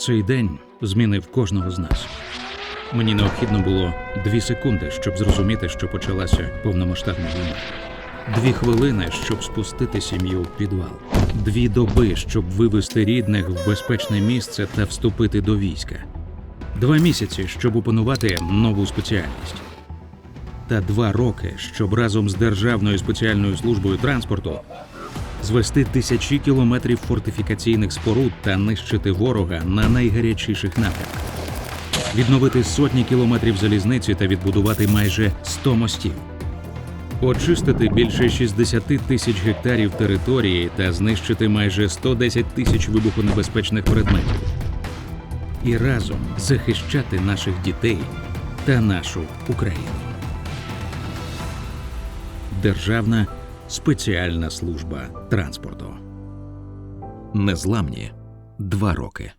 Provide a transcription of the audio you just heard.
Цей день змінив кожного з нас. Мені необхідно було дві секунди, щоб зрозуміти, що почалася повномасштабна війна. Дві хвилини, щоб спустити сім'ю в підвал. Дві доби, щоб вивести рідних в безпечне місце та вступити до війська. Два місяці, щоб опанувати нову спеціальність. Та два роки, щоб разом з Державною спеціальною службою транспорту звести тисячі кілометрів фортифікаційних споруд та нищити ворога на найгарячіших напрямках, відновити сотні кілометрів залізниці та відбудувати майже 100 мостів, очистити більше 60 тисяч гектарів території та знищити майже 110 тисяч вибухонебезпечних предметів. І разом захищати наших дітей та нашу Україну. Державна спеціальна служба транспорту. Незламні два роки.